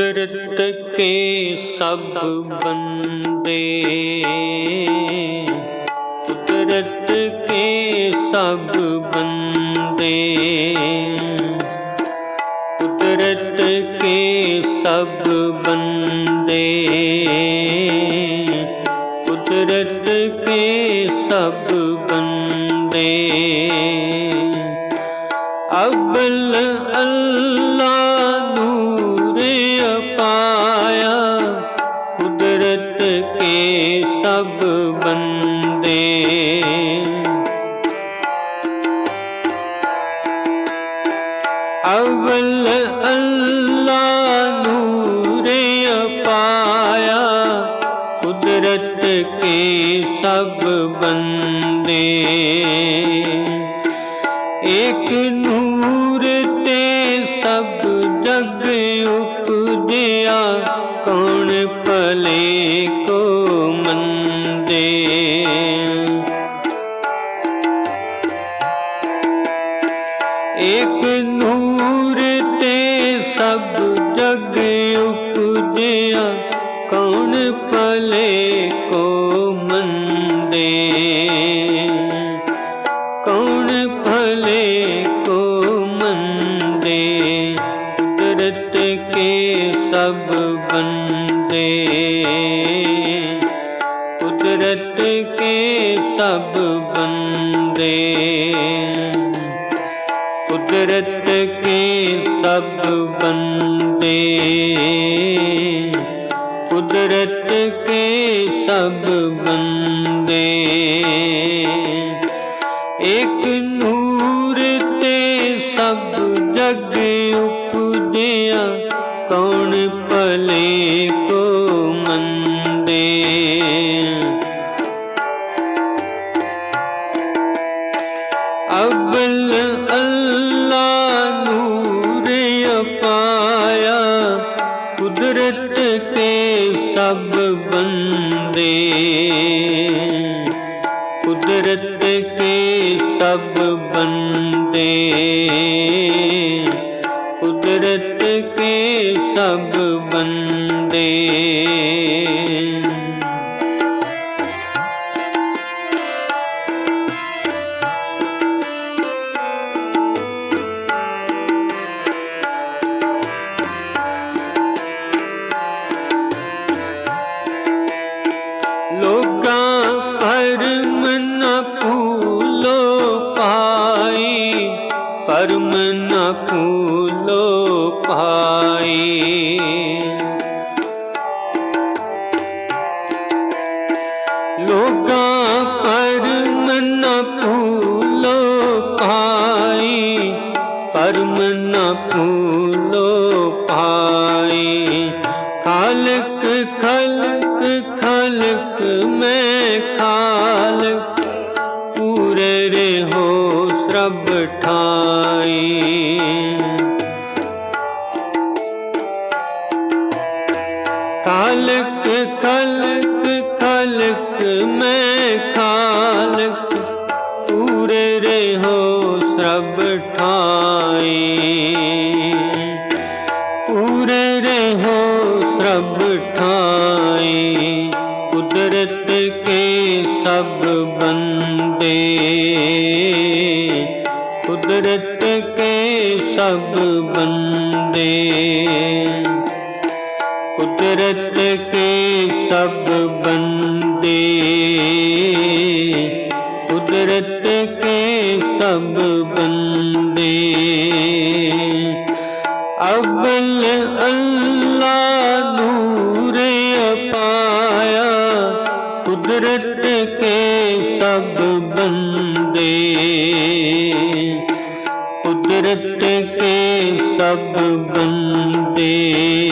ਕੁਦਰਤ ਕੇ ਸਭ ਬੰਦੇ। ਕੁਦਰਤ ਕੇ ਸਭ ਬੰਦੇ। ਕੁਦਰਤ ਕੇ ਸਭ ਬੰਦੇ। ਕੁਦਰਤ ਕੇ ਸਭ ਬੰਦੇ। ਅਬਲ ਅੱਲਾ ਕੁਦਰਤ ਕੇ ਸਭ ਬੰਦੇ ਏਕ ਨੂੰ ਕੁਦਰਤ ਸਭ ਬੰਦੇ। ਕੁਦਰਤ ਕੇ ਸਭ ਬੰਦੇ। ਕੁਦਰਤ ਕੇ ਸਭ ਬੰਦੇ। ਇੱਕ ਨੂਰ ਤੇ ਸਭ ਜਗ ਉਪਜਿਆ। ਕੌਣ ਭਲੇ ਕੇ ਬੰਦੇ। ਕੁਦਰਤ ਕੇ ਸਭ ਬੰਦੇ। ਪਰਮ ਨ ਭੂਲੋ ਪਾਈ। ਲੋਕਾਂ ਪਰਮ ਨ ਭੂਲੋ ਪਾਈ ਪਰਮ ਨ ਭੂਲੋ ਪਾਈ। ਖਾਲਕ ਖਲਕ ਠਾਈ ਖਾਲਕ ਕਲਕ ਖਲਕ ਮੈਂ ਖਾਲਕ ਪੂਰੇ ਰਹੋ ਸਭ ਠਾਈ ਕੁਦਰਤ ਕੇ ਸਭ ਬੰਦੇ। ਕੁਦਰਤ ਕੇ ਸਭ ਬੰਦੇ। ਅਬਲ ਅੱਲਾ ਨੂਰ ਅਪਾਇਆ। ਕੁਦਰਤ ਕੇ ਸਭ ਬੰਦੇ। ਕੁਦਰਤ ਕੇ ਸਭ ਬੰਦੇ।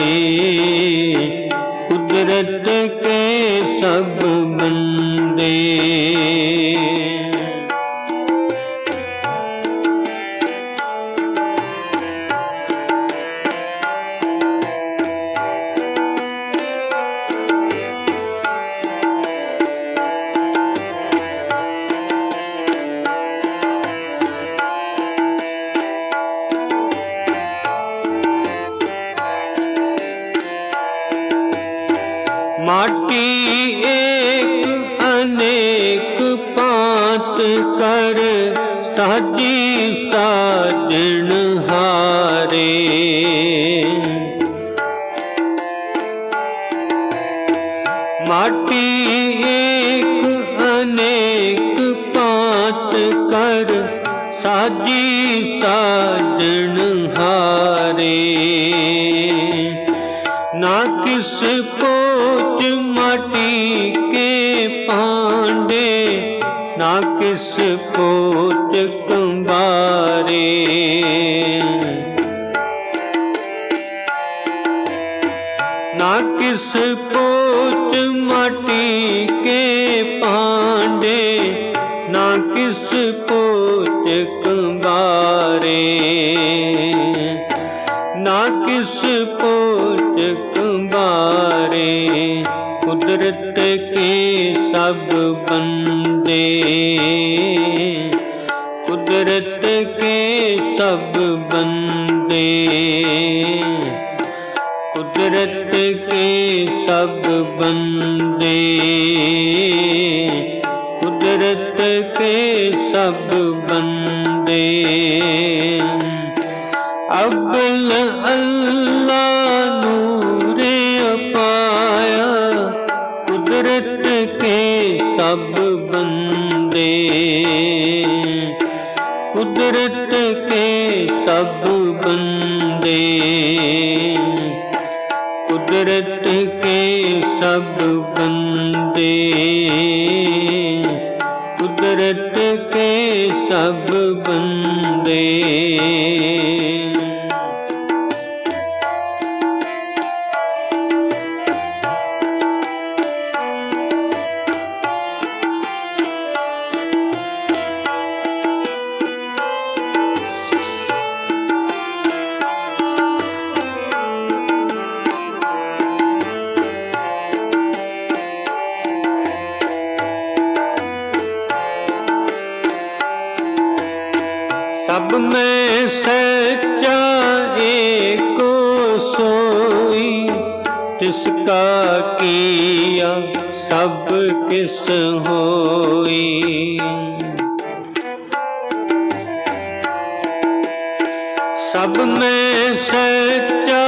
ਕਾਂਡੇ ਨਾ ਕਿਸ ਪੋਤ ਕੰਬਾਰੇ ਨਾ ਕਿਸ ਪੋਤ ਮਾਟੀ ਕੇ ਪਾਂਡੇ ਨਾ ਕਿਸ ਪੋਤ ਕੰਬਾਰੇ ਨਾ ਕਿਸ ਪੋਤ ਕੰਬਾਰੇ ਕੁਦਰਤ ਕੇ ਸਭ ਬੰਦੇ। ਕੁਦਰਤ ਕੇ ਸਭ ਬੰਦੇ। ਕੁਦਰਤ ਕੇ ਸਭ ਬੰਦੇ। ਕੁਦਰਤ ਕੇ ਸਭ ਬੰਦੇ। ਅਬਲ ਕੁਦਰਤ ਕੇ ਸਭ ਬੰਦੇ। ਕੁਦਰਤ ਕੇ ਸਭ ਹੋਈ। ਸਭ ਮੈਂ ਸੱਚਾ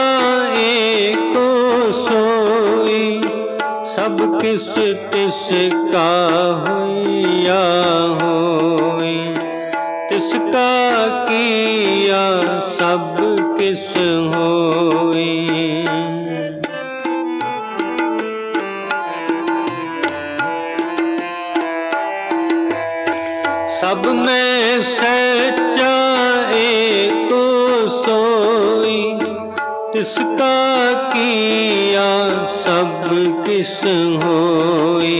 ਏਕੋ ਸੋਈ। ਸਭ ਕਿਸ ਤਿਸ ਕਾ ਹੋ सब में सच्चा एको सोई तिसका किया सब किस होई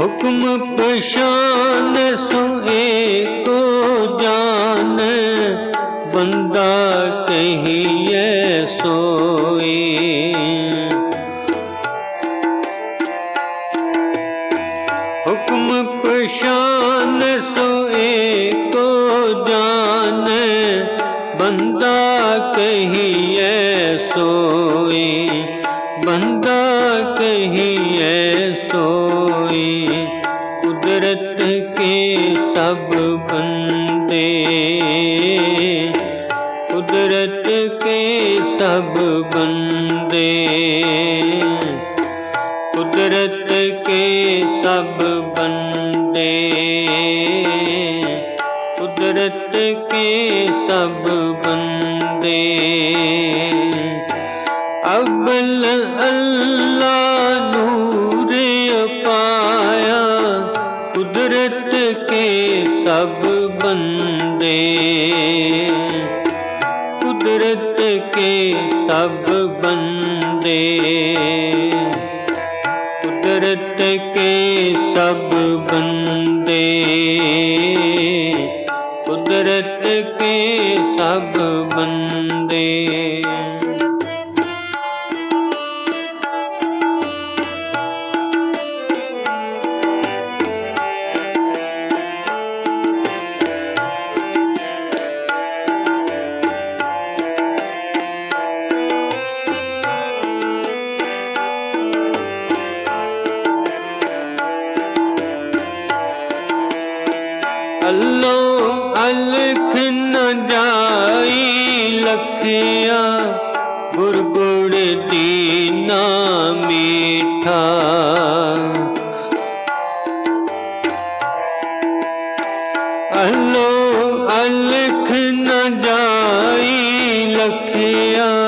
हुक्म पशान सोए को जान बंदा कहिए सोए कुदरत के सब बंदे कुदरत के सब बंदे कुदरत के सब बंदे कुदरत के सब बंदे अब्बल अल्लाह ਸਭ ਬੰਦੇ ਕੁਦਰਤ ਕੇ ਸਭ ਬੰਦੇ ਲਖਿਆ ਗੁਰ ਦੀਨਾ ਮੀਠਾ। ਅਲੋ ਅਲਖ ਨ ਜਾਈ ਲਖਿਆ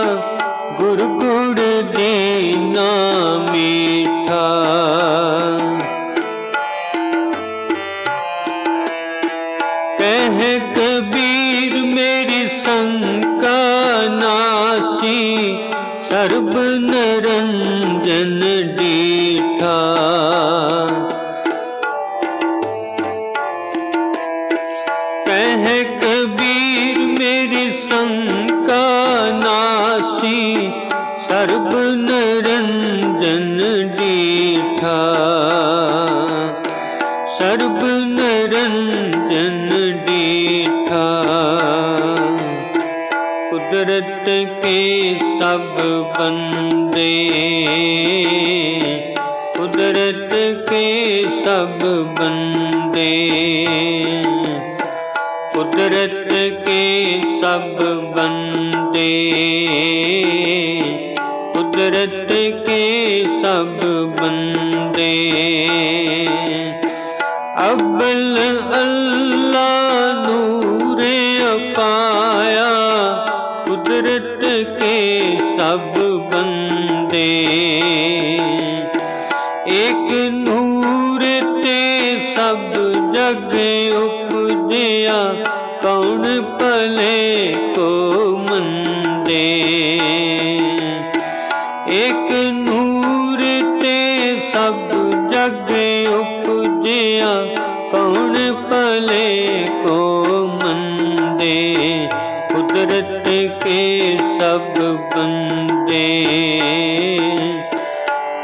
and ਕੁਦਰਤ ਕੇ ਸਭ ਬੰਦੇ? ਕੁਦਰਤ ਕੇ ਸਭ ਬੰਦੇ? ਕੁਦਰਤ ਕੇ ਸਭ ਬੰਦੇ? ਕੁਦਰਤ ਕੇ ਸਭ ਬੰਦੇ? ਅਬਲ ਅੱਲਾ ਇਕ ਨੂਰ ਤੇ ਸਭ ਜਗ ਉਪਜਿਆ। ਕੌਣ ਭਲੇ ਕੋ ਮੰਦੇ? ਕੁਦਰਤ ਕੇ ਸਭ ਬੰਦੇ।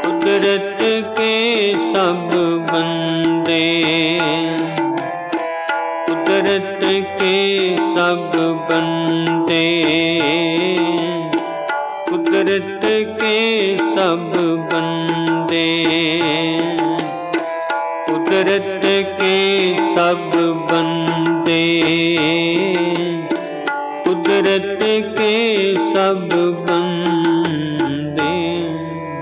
ਕੁਦਰਤ ਕੇ ਸਭ ਬੰਦੇ। ਕੁਦਰਤ ਕੇ ਸਭ ਬੰਦੇ। ਕੁਦਰਤ ਕੇ ਸਭ ਬੰਦੇ। ਕੁਦਰਤ ਕੇ ਸਭ ਬੰਦੇ। ਕੁਦਰਤ ਕੇ ਸਭ